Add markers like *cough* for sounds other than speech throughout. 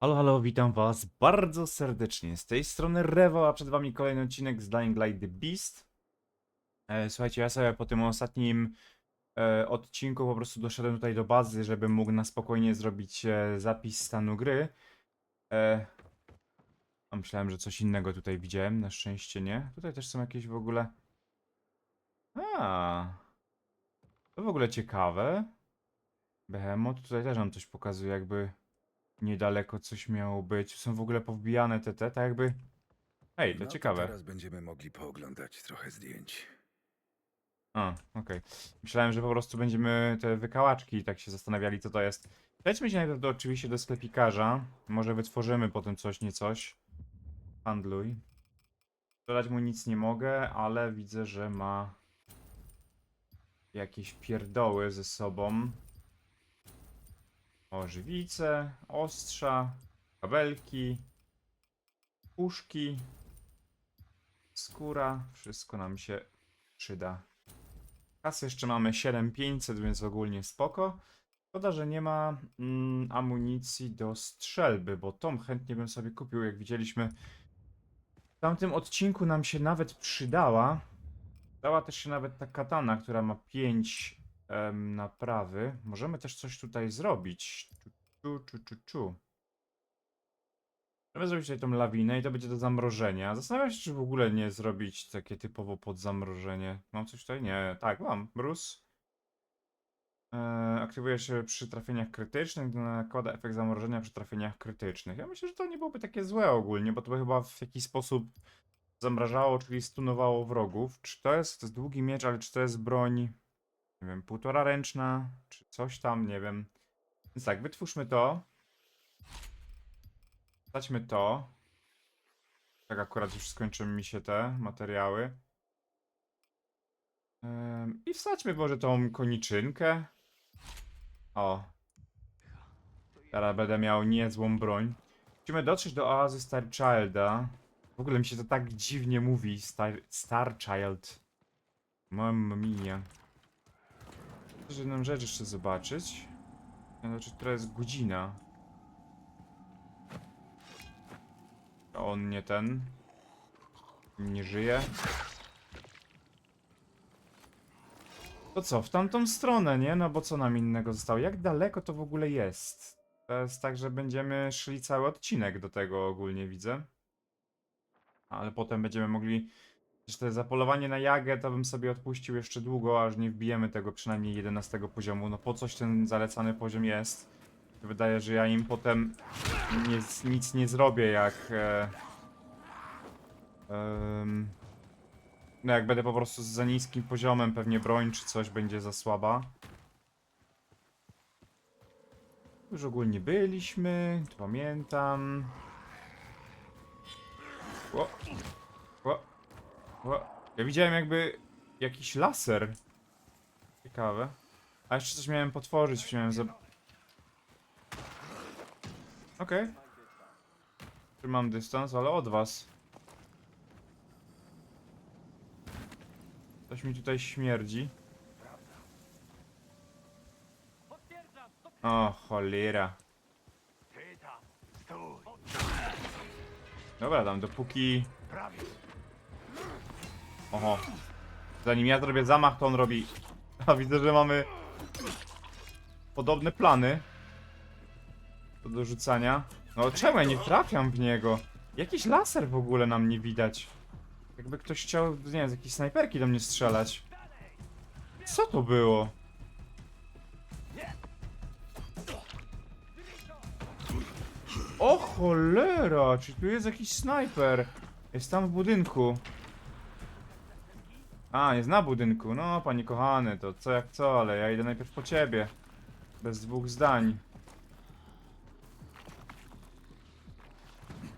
Halo, halo, witam was bardzo serdecznie. Z tej strony Rewo, a przed wami kolejny odcinek z Dying Light The Beast. E, słuchajcie, ja sobie po tym ostatnim e, odcinku po prostu doszedłem tutaj do bazy, żebym mógł na spokojnie zrobić e, zapis stanu gry. Myślałem, że coś innego tutaj widziałem, na szczęście nie. Tutaj też są jakieś w ogóle... A, to w ogóle ciekawe. Behemoth tutaj też nam coś pokazuje, jakby niedaleko coś miało być. Są w ogóle powbijane te, te, tak jakby... Ej, to no ciekawe. teraz będziemy mogli pooglądać trochę zdjęć. A, okej. Myślałem, że po prostu będziemy te wykałaczki tak się zastanawiali, co to jest. Lećmy się najpierw do, oczywiście do sklepikarza. Może wytworzymy potem coś, nie coś. Handluj. Dodać mu nic nie mogę, ale widzę, że ma jakieś pierdoły ze sobą. O, żywice, ostrza, kabelki, puszki, skóra. Wszystko nam się przyda. Kasy jeszcze mamy 7500, więc ogólnie spoko. Szkoda, że nie ma mm, amunicji do strzelby, bo tą chętnie bym sobie kupił, jak widzieliśmy. W tamtym odcinku nam się nawet przydała. Dała też się nawet ta katana, która ma 5 em, naprawy. Możemy też coś tutaj zrobić. Czu, czu, czu, czu. Możemy zrobić tutaj tą lawinę i to będzie do zamrożenia. Zastanawiam się, czy w ogóle nie zrobić takie typowo pod zamrożenie. Mam coś tutaj? Nie. Tak, mam. Eee, aktywuje się przy trafieniach krytycznych, nakłada efekt zamrożenia przy trafieniach krytycznych. Ja myślę, że to nie byłoby takie złe ogólnie, bo to by chyba w jakiś sposób zamrażało, czyli stunowało wrogów. Czy to jest, to jest długi miecz, ale czy to jest broń, nie wiem, półtora ręczna, czy coś tam, nie wiem. Więc tak, wytwórzmy to. Staćmy to. Tak akurat już skończyły mi się te materiały. I wsadźmy może tą koniczynkę. O. Teraz będę miał niezłą broń. Musimy dotrzeć do oazy Starchilda. W ogóle mi się to tak dziwnie mówi, Star, Starchild. Mamma mia. Muszę jedną rzecz jeszcze zobaczyć. Znaczy, która jest godzina. On nie ten. Nie żyje. To co, w tamtą stronę, nie? No bo co nam innego zostało? Jak daleko to w ogóle jest? To jest tak, że będziemy szli cały odcinek do tego ogólnie widzę. Ale potem będziemy mogli... To zapolowanie na jagę to bym sobie odpuścił jeszcze długo, aż nie wbijemy tego przynajmniej 11 poziomu. No po coś ten zalecany poziom jest. Wydaje, że ja im potem nie, nic nie zrobię, jak... E, no jak będę po prostu z za niskim poziomem, pewnie broń czy coś będzie za słaba. Już ogólnie byliśmy, to pamiętam. O, Ja widziałem jakby jakiś laser. Ciekawe. A jeszcze coś miałem potworzyć, miałem za... Okej. Trzymam dystans, ale od was. Coś mi tutaj śmierdzi. O, cholera. Dobra, tam dopóki... Oho. Zanim ja zrobię zamach, to on robi... A widzę, że mamy... Podobne plany. Do dorzucania. No czemu ja nie trafiam w niego? Jakiś laser w ogóle nam nie widać. Jakby ktoś chciał, nie wiem, z jakiejś snajperki do mnie strzelać. Co to było? O cholera, czy tu jest jakiś snajper? Jest tam w budynku. A, jest na budynku. No, panie kochany, to co jak co, ale ja idę najpierw po ciebie. Bez dwóch zdań.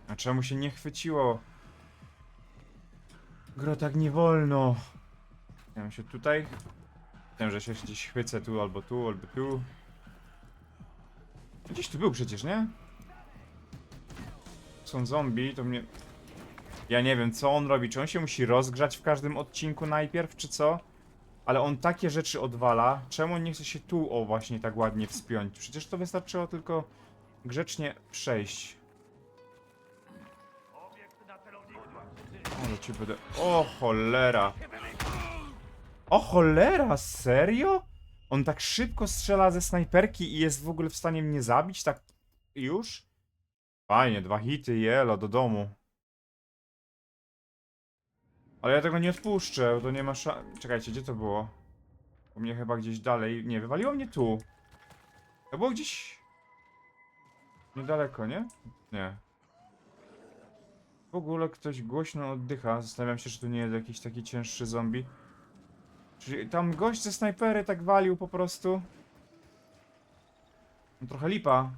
A czemu się nie chwyciło? Gro, tak nie wolno. Ja się tutaj. Wiem, że się gdzieś chwycę tu albo tu, albo tu. Gdzieś tu był przecież, nie? Są zombie, to mnie... Ja nie wiem, co on robi. Czy on się musi rozgrzać w każdym odcinku najpierw, czy co? Ale on takie rzeczy odwala. Czemu on nie chce się tu, o właśnie, tak ładnie wspiąć? Przecież to wystarczyło tylko grzecznie przejść. Ale ci będę... O cholera! O cholera, serio? On tak szybko strzela ze snajperki i jest w ogóle w stanie mnie zabić? Tak już? Fajnie, dwa hity, jelo, do domu. Ale ja tego nie odpuszczę, bo to nie ma szans... Czekajcie, gdzie to było? U mnie chyba gdzieś dalej... Nie, wywaliło mnie tu. To było gdzieś... Niedaleko, nie? Nie. W ogóle ktoś głośno oddycha. Zastanawiam się, czy to nie jest jakiś taki cięższy zombie. Czyli tam gość ze snajpery tak walił po prostu. No, trochę lipa.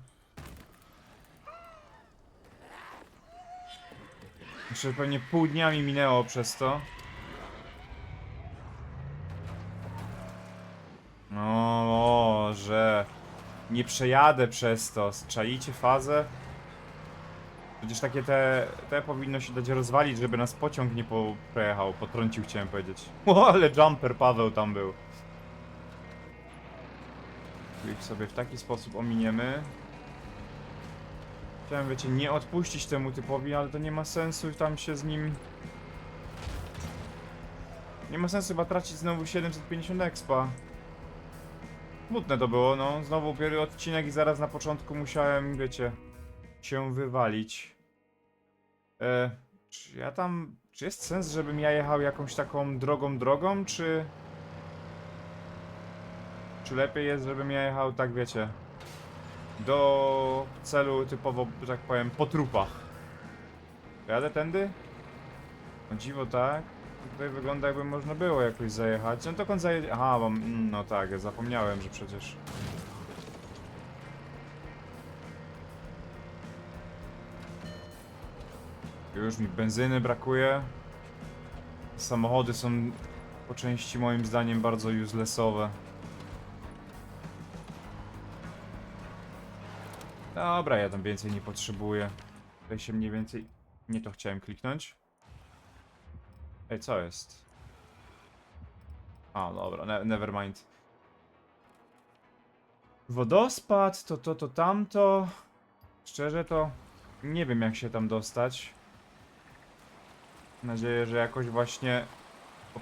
Jeszcze pewnie pół dnia mi minęło przez to. No, że nie przejadę przez to. Czaicie fazę? Przecież takie te, te powinno się dać rozwalić, żeby nas pociąg nie po- przejechał, potrącił chciałem powiedzieć. *laughs* O, ale jumper Paweł tam był. Ich sobie w taki sposób ominiemy. Chciałem, wiecie, nie odpuścić temu typowi, ale to nie ma sensu tam się z nim... Nie ma sensu chyba tracić znowu 750 expa. Smutne to było, no. Znowu pierwszy odcinek i zaraz na początku musiałem, wiecie, się wywalić. E, czy ja tam... Czy jest sens, żebym ja jechał jakąś taką drogą drogą, czy... Czy lepiej jest, żebym ja jechał tak, wiecie, do celu typowo, że tak powiem, po trupach. Jadę tędy? No dziwo tak. Tutaj wygląda jakby można było jakoś zajechać. No dokąd zajedzie? Aha, mm, no tak, zapomniałem, że przecież... Już mi benzyny brakuje. Samochody są po części moim zdaniem bardzo uselessowe. Dobra, ja tam więcej nie potrzebuję. Tutaj się mniej więcej... Nie to chciałem kliknąć. Ej, co jest? A, dobra, ne never mind. Wodospad, to to, to tamto. Szczerze to nie wiem jak się tam dostać. Mam nadzieję, że jakoś właśnie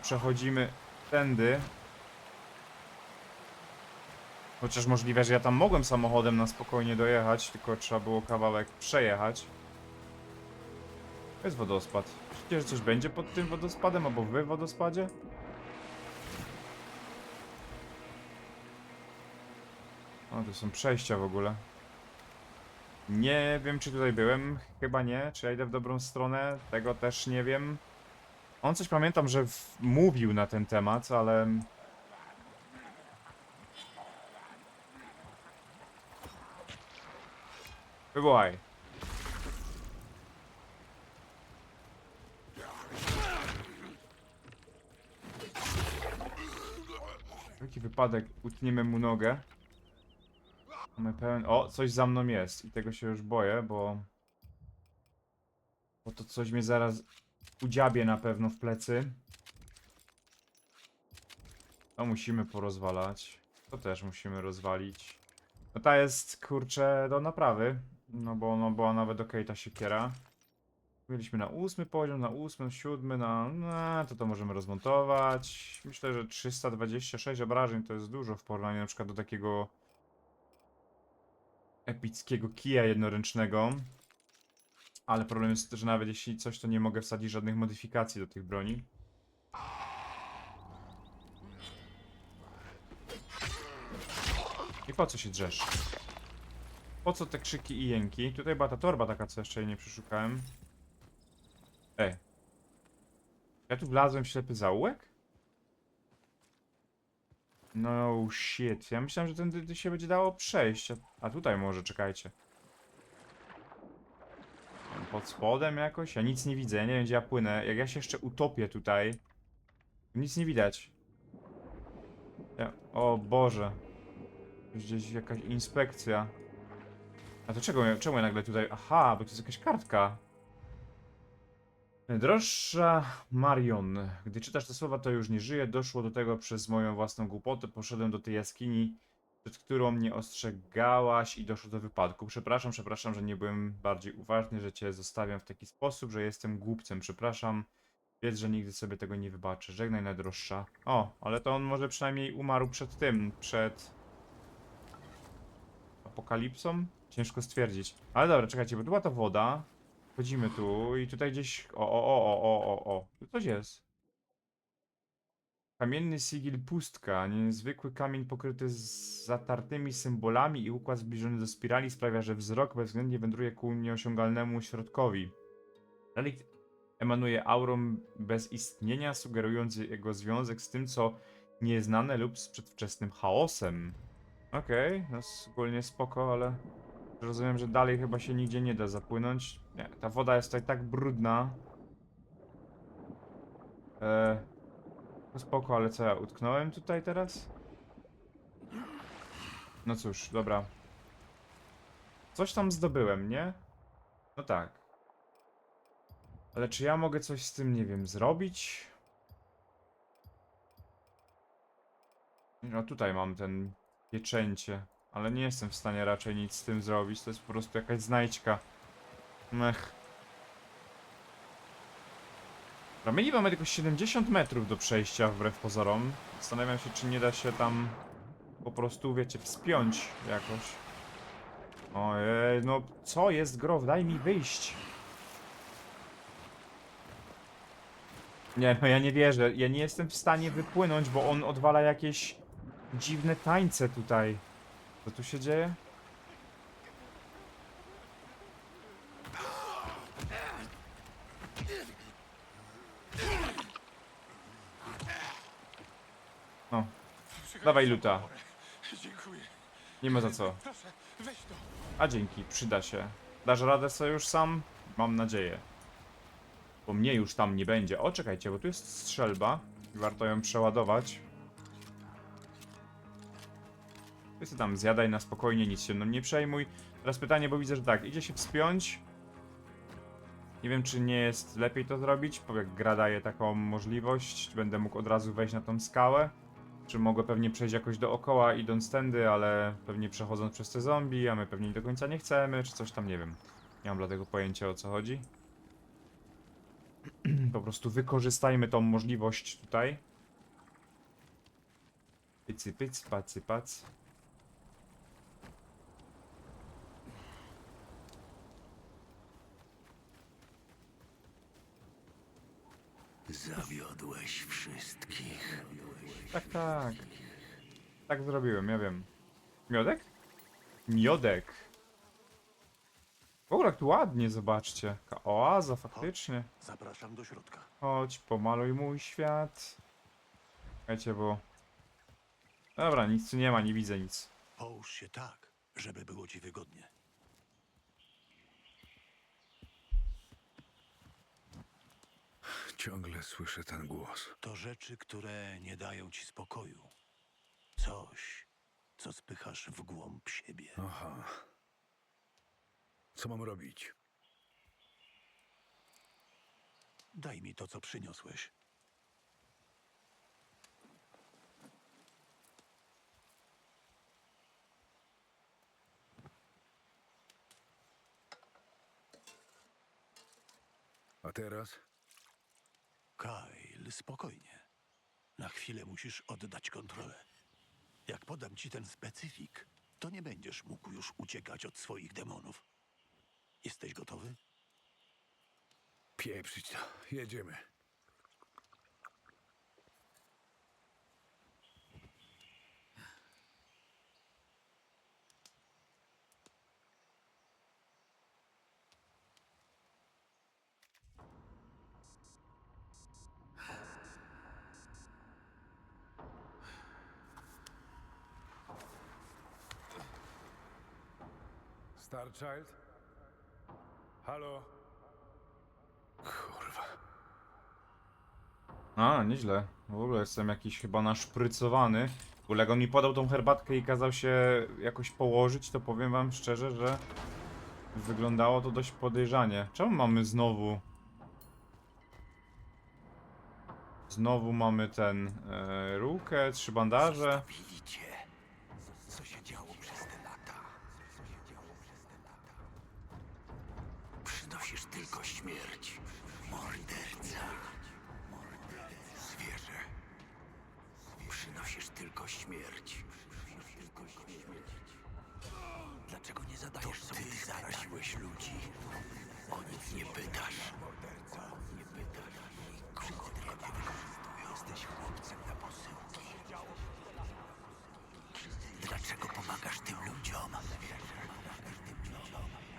przechodzimy tędy. Chociaż możliwe, że ja tam mogłem samochodem na spokojnie dojechać, tylko trzeba było kawałek przejechać. To jest wodospad. Że coś będzie pod tym wodospadem, albo w wodospadzie? O, tu są przejścia w ogóle. Nie wiem, czy tutaj byłem. Chyba nie. Czy ja idę w dobrą stronę? Tego też nie wiem. On coś pamiętam, że mówił na ten temat, ale... Wywołaj. Jaki wypadek, utniemy mu nogę. Mamy pełen... O, coś za mną jest i tego się już boję, bo... Bo to coś mnie zaraz udziabie na pewno w plecy. To musimy porozwalać. To też musimy rozwalić. No ta jest, kurczę, do naprawy. No bo no była nawet okej ta siekiera. Mieliśmy na ósmy poziom, na ósmy, siódmy, na... No, to to możemy rozmontować. Myślę, że 326 obrażeń to jest dużo w porównaniu na przykład do takiego epickiego kija jednoręcznego. Ale problem jest, że nawet jeśli coś, to nie mogę wsadzić żadnych modyfikacji do tych broni. I po co się drzesz? Po co te krzyki i jęki? Tutaj była ta torba taka, co jeszcze jej nie przeszukałem. Ej. Ja tu wlazłem w ślepy zaułek? No shit. Ja myślałem, że tędy się będzie dało przejść. A, tutaj może, czekajcie. Pod spodem jakoś? Ja nic nie widzę, ja nie wiem gdzie ja płynę. Jak ja się jeszcze utopię tutaj, nic nie widać. Ja, o Boże. Gdzieś jakaś inspekcja. A to czego, czemu ja nagle tutaj... Aha, bo to jest jakaś kartka. Droższa Marion. Gdy czytasz te słowa, to już nie żyje. Doszło do tego przez moją własną głupotę. Poszedłem do tej jaskini przed którą mnie ostrzegałaś i doszło do wypadku. Przepraszam, przepraszam, że nie byłem bardziej uważny, że cię zostawiam w taki sposób, że jestem głupcem. Przepraszam. Wiedz, że nigdy sobie tego nie wybaczę. Żegnaj najdroższa. O, ale to on może przynajmniej umarł przed tym, przed apokalipsą? Ciężko stwierdzić. Ale dobra, czekajcie, bo była ta woda. Wchodzimy tu i tutaj gdzieś... O, o, o, o, o, o, o. Tu coś jest. Kamienny sigil pustka. Niezwykły kamień pokryty zatartymi symbolami i układ zbliżony do spirali sprawia, że wzrok bezwzględnie wędruje ku nieosiągalnemu środkowi. Relikt emanuje aurą bez istnienia, sugerując jego związek z tym, co nieznane lub z przedwczesnym chaosem. Okej, no s- ogólnie spoko, ale rozumiem, że dalej chyba się nigdzie nie da zapłynąć. Nie, ta woda jest tutaj tak brudna. Eee, spoko, ale co ja, utknąłem tutaj teraz? No cóż, dobra. Coś tam zdobyłem, nie? No tak. Ale czy ja mogę coś z tym, nie wiem, zrobić? No tutaj mam ten pieczęcie, ale nie jestem w stanie raczej nic z tym zrobić, to jest po prostu jakaś znajdźka. Mech. Ramieni mamy tylko 70 metrów do przejścia wbrew pozorom. Zastanawiam się, czy nie da się tam po prostu, wiecie, wspiąć jakoś. Ojej, no co jest grow? Daj mi wyjść. Nie, no ja nie wierzę. Ja nie jestem w stanie wypłynąć, bo on odwala jakieś dziwne tańce tutaj. Co tu się dzieje? No, dawaj luta. Dziękuję. Nie ma za co. Proszę, weź to. A dzięki, przyda się. Dasz radę sobie już sam? Mam nadzieję. Bo mnie już tam nie będzie. O, czekajcie, bo tu jest strzelba. Warto ją przeładować. Sobie tam zjadaj na spokojnie, nic się no nie przejmuj. Teraz pytanie, bo widzę, że tak, idzie się wspiąć. Nie wiem, czy nie jest lepiej to zrobić, bo jak gra daje taką możliwość, będę mógł od razu wejść na tą skałę. Czy mogę pewnie przejść jakoś dookoła idąc tędy, ale pewnie przechodząc przez te zombie, a my pewnie do końca nie chcemy, czy coś tam, nie wiem. Nie mam dlatego pojęcia o co chodzi. *clears throat* po prostu wykorzystajmy tą możliwość tutaj. Pycy, pyc, pacy, pac. Zawiodłeś wszystkich. Tak, tak. Tak zrobiłem, ja wiem. Miodek? Miodek. W ogóle jak tu ładnie, zobaczcie. Taka oaza, faktycznie. Zapraszam do środka. Chodź, pomaluj mój świat. Słuchajcie, bo... Dobra, nic tu nie ma, nie widzę nic. Połóż się tak, żeby było ci wygodnie. Ciągle słyszę ten głos. To rzeczy, które nie dają ci spokoju. Coś, co spychasz w głąb siebie. Aha. Co mam robić? Daj mi to, co przyniosłeś. A teraz? Kyle, spokojnie. Na chwilę musisz oddać kontrolę. Jak podam ci ten specyfik, to nie będziesz mógł już uciekać od swoich demonów. Jesteś gotowy? Pieprzyć to. Jedziemy. Starchild? Halo? Kurwa. A, nieźle. W ogóle jestem jakiś chyba naszprycowany. W ogóle jak on mi podał tą herbatkę i kazał się jakoś położyć, to powiem wam szczerze, że wyglądało to dość podejrzanie. Czemu mamy znowu... Znowu mamy ten... E, rukę, trzy bandaże. Przynosisz tylko śmierć. Morderca. Zwierzę. Przynosisz tylko śmierć. Tylko śmierć. Dlaczego nie zadajesz sobie ty zaraziłeś ludzi? O nic nie pytasz. Morderca. Nie pytasz. Nikogo nie wykorzystują. Jesteś chłopcem na posyłki. Dlaczego pomagasz tym ludziom?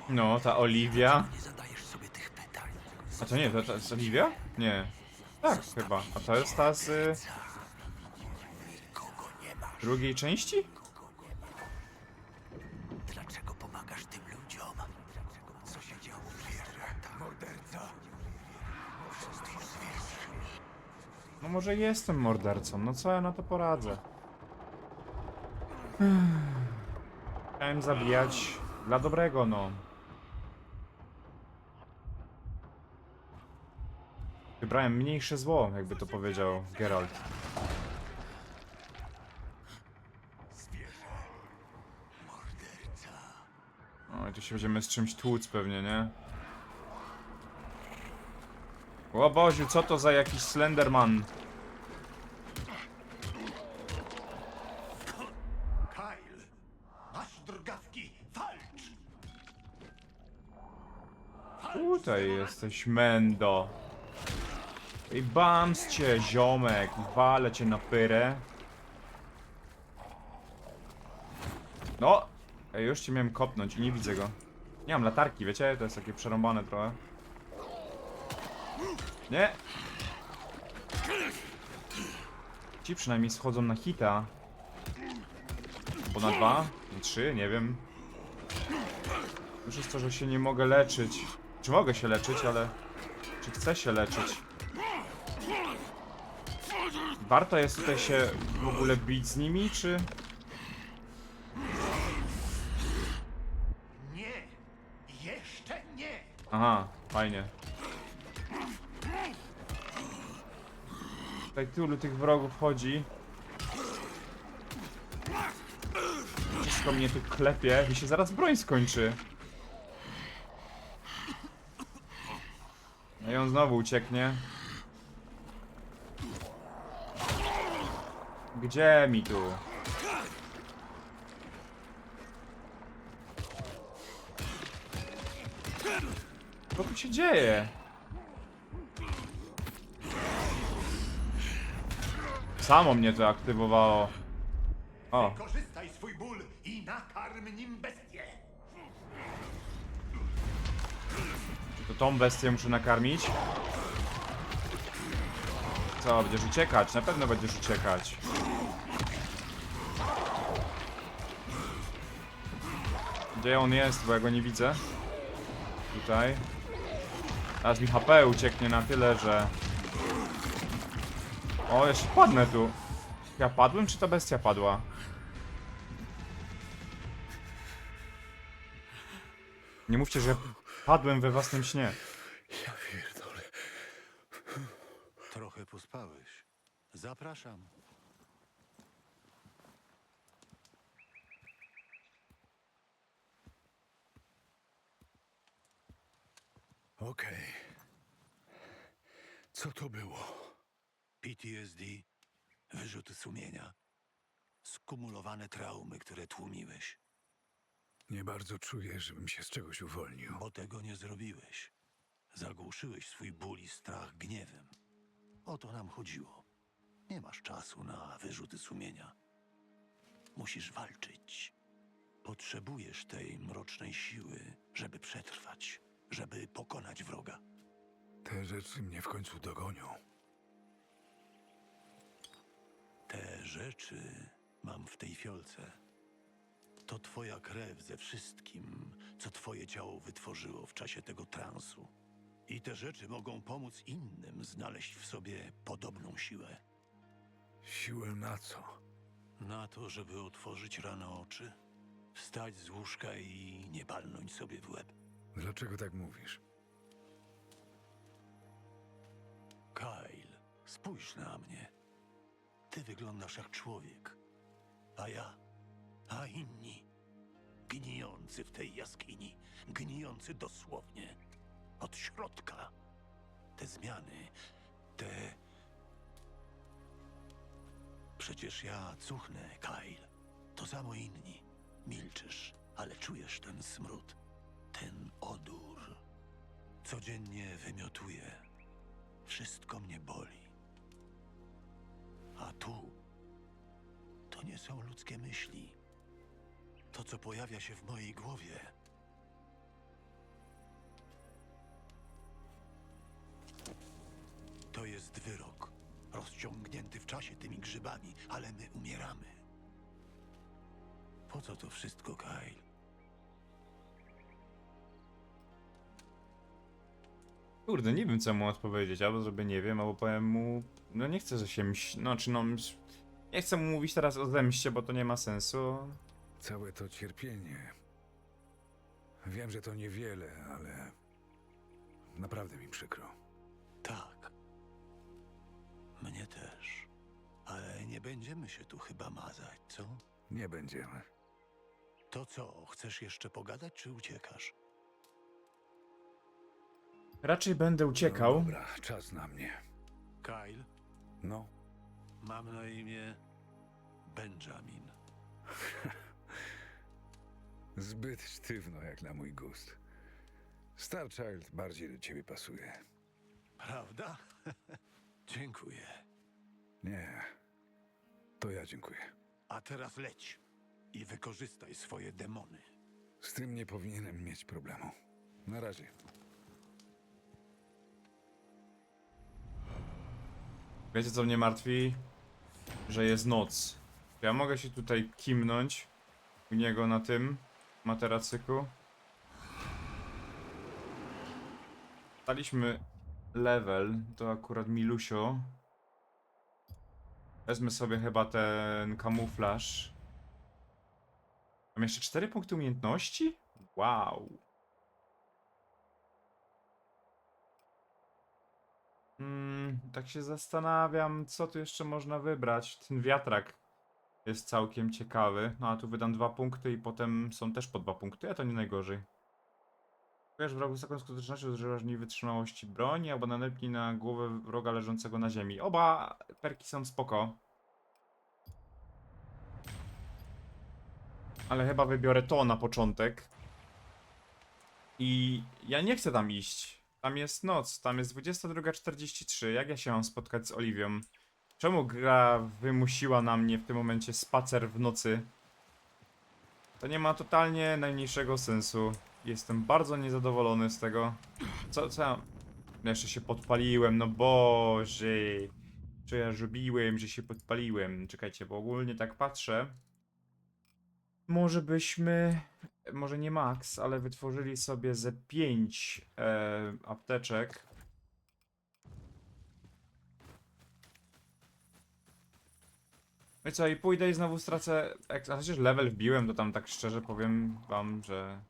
No, ta Oliwia. Nie zadajesz sobie tych pytań. A to nie, to, to jest Oliwia? Nie. Tak, chyba. A to jest ta z y, drugiej części? Dlaczego pomagasz tym ludziom? Co się działo? Morderca. No może jestem mordercą, no co ja na to poradzę? Chciałem zabijać dla dobrego, no. Wybrałem mniejsze zło, jakby to powiedział Geralt. O, i tu się będziemy z czymś tłuc pewnie, nie? O Boziu, co to za jakiś Slenderman? Kyle! Masz drgawki! Walcz! Tutaj jesteś, Mendo. I bams cię, ziomek. Walę cię na pyrę. No! Ej, już cię miałem kopnąć i nie widzę go. Nie mam latarki, wiecie? To jest takie przerąbane trochę. Nie! Ci przynajmniej schodzą na hita. Bo na dwa? Na trzy? Nie wiem. Już jest to, że się nie mogę leczyć. Czy mogę się leczyć, ale... Czy chcę się leczyć? Warto jest tutaj się w ogóle bić z nimi, czy... Nie! Jeszcze nie! Aha, fajnie. Tutaj tylu tych wrogów chodzi. Wszystko mnie tu klepie i się zaraz broń skończy. No i on znowu ucieknie. Gdzie mi tu? Co tu się dzieje? Samo mnie to aktywowało. O, Korzystaj swój ból i nakarm nim bestię! to tą bestię muszę nakarmić. Co, będziesz uciekać? Na pewno będziesz uciekać. Gdzie on jest, bo ja go nie widzę. Tutaj. Teraz mi HP ucieknie na tyle, że... O, jeszcze padnę tu. Ja padłem, czy ta bestia padła? Nie mówcie, że padłem we własnym śnie. Ja pierdolę. Trochę pospałeś. Zapraszam. Okej. Co to było? PTSD, wyrzuty sumienia, skumulowane traumy, które tłumiłeś, Nie bardzo czuję, żebym się z czegoś uwolnił. bo tego nie zrobiłeś. Zagłuszyłeś swój ból i strach gniewem. O to nam chodziło. Nie masz czasu na wyrzuty sumienia. Musisz walczyć. Potrzebujesz tej mrocznej siły, żeby przetrwać, żeby pokonać wroga. Te rzeczy mnie w końcu dogonią. Te rzeczy mam w tej fiolce. To twoja krew ze wszystkim, co twoje ciało wytworzyło w czasie tego transu. I te rzeczy mogą pomóc innym znaleźć w sobie podobną siłę. Siłę na co? Na to, żeby otworzyć rano oczy, wstać z łóżka i nie palnąć sobie w łeb. Dlaczego tak mówisz? Spójrz na mnie. Ty wyglądasz jak człowiek, a ja, a inni. Gnijący w tej jaskini, gnijący dosłownie. od środka. Te zmiany, te. Przecież ja cuchnę, Kyle. To samo inni. Milczysz, ale czujesz ten smród, ten odór. Codziennie wymiotuję. Wszystko mnie boli. A tu to nie są ludzkie myśli. To, co pojawia się w mojej głowie, to jest wyrok. Rozciągnięty w czasie tymi grzybami, ale my umieramy. Po co to wszystko, Kyle? Kurde, nie wiem co mu odpowiedzieć, albo zrobię nie wiem, albo powiem mu, no nie chcę, że się mś... no czy no, mś- nie chcę mu mówić teraz o zemście, bo to nie ma sensu. Całe to cierpienie. Wiem, że to niewiele, ale naprawdę mi przykro. Tak. Mnie też. Ale nie będziemy się tu chyba mazać, co? Nie będziemy. To co, chcesz jeszcze pogadać, czy uciekasz? Raczej będę No uciekał. dobra, czas na mnie. Kyle, No, mam na imię Benjamin. *laughs* zbyt sztywno jak na mój gust. Starchild bardziej do ciebie pasuje. Prawda? *laughs* Dziękuję. Nie, to ja dziękuję. A teraz leć i wykorzystaj swoje demony. Z tym nie powinienem mieć problemu. Na razie. Wiecie co mnie martwi? Że jest noc. Ja mogę się tutaj kimnąć u niego na tym materacyku. Daliśmy level, to akurat Milusio. Wezmę sobie chyba ten kamuflaż. Mam jeszcze 4 punkty umiejętności? Wow. Mm, tak się zastanawiam, co tu jeszcze można wybrać. Ten wiatrak jest całkiem ciekawy. No a tu wydam dwa punkty i potem są też po dwa punkty, a to nie najgorzej. Wiesz, wrogu z taką skutecznością zużywasz mniej wytrzymałości broni, albo nalepnij na głowę wroga leżącego na ziemi. Oba perki są spoko. Ale chyba wybiorę to na początek. I ja nie chcę tam iść. Tam jest noc, tam jest 22.43. Jak ja się mam spotkać z Oliwią? Czemu gra wymusiła na mnie w tym momencie spacer w nocy? To nie ma totalnie najmniejszego sensu. Jestem bardzo niezadowolony z tego. Co, co ja... Jeszcze się podpaliłem, no boże. Co ja zrobiłem, że się podpaliłem? Czekajcie, bo ogólnie tak patrzę. Może byśmy może nie max, ale wytworzyli sobie ze 5 e, apteczek. No i co, i pójdę i znowu stracę. A chociaż level wbiłem, to tam tak szczerze powiem wam, że.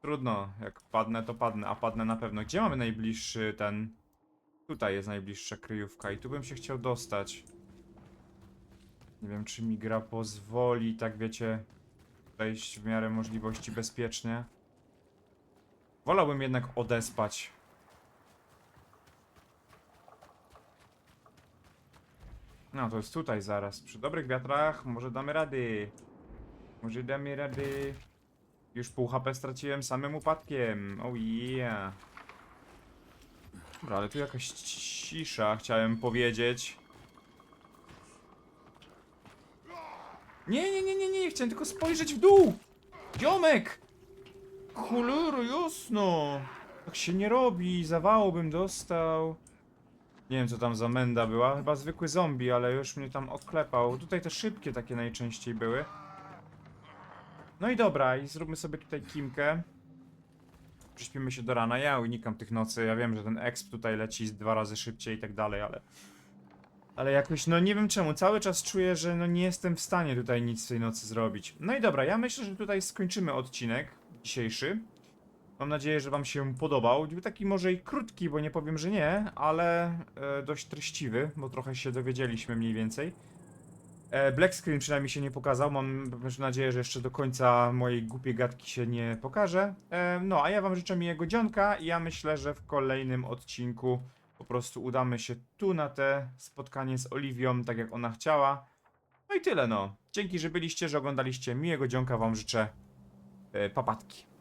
Trudno, jak padnę, to padnę, a padnę na pewno. Gdzie mamy najbliższy ten. Tutaj jest najbliższa kryjówka i tu bym się chciał dostać. Nie wiem, czy mi gra pozwoli, tak wiecie, wejść w miarę możliwości bezpiecznie. Wolałbym jednak odespać. No, to jest tutaj zaraz. Przy dobrych wiatrach może damy rady. Może damy rady. Już pół HP straciłem samym upadkiem. Oh yeah. Dobra, ale tu jakaś cisza, chciałem powiedzieć. Nie, nie, nie, nie, nie, chciałem tylko spojrzeć w dół! Ziomek! Cholera, jasno! Tak się nie robi, zawału bym dostał. Nie wiem co tam za menda była, chyba zwykły zombie, ale już mnie tam oklepał. Tutaj te szybkie takie najczęściej były. No i dobra, i zróbmy sobie tutaj kimkę. Przyśpimy się do rana. Ja unikam tych nocy, ja wiem, że ten exp tutaj leci dwa razy szybciej i tak dalej, ale... Ale jakoś, no nie wiem czemu, cały czas czuję, że no nie jestem w stanie tutaj nic w tej nocy zrobić. No i dobra, ja myślę, że tutaj skończymy odcinek dzisiejszy. Mam nadzieję, że wam się podobał. Był taki może i krótki, bo nie powiem, że nie, ale e, dość treściwy, bo trochę się dowiedzieliśmy mniej więcej. E, Black screen przynajmniej się nie pokazał. Mam nadzieję, że jeszcze do końca mojej głupiej gadki się nie pokaże. E, no, a ja wam życzę miłego dzionka i ja myślę, że w kolejnym odcinku po prostu udamy się tu na te spotkanie z Oliwią, tak jak ona chciała. No i tyle no. Dzięki, że byliście, że oglądaliście. Miłego dzionka wam życzę. E, papatki.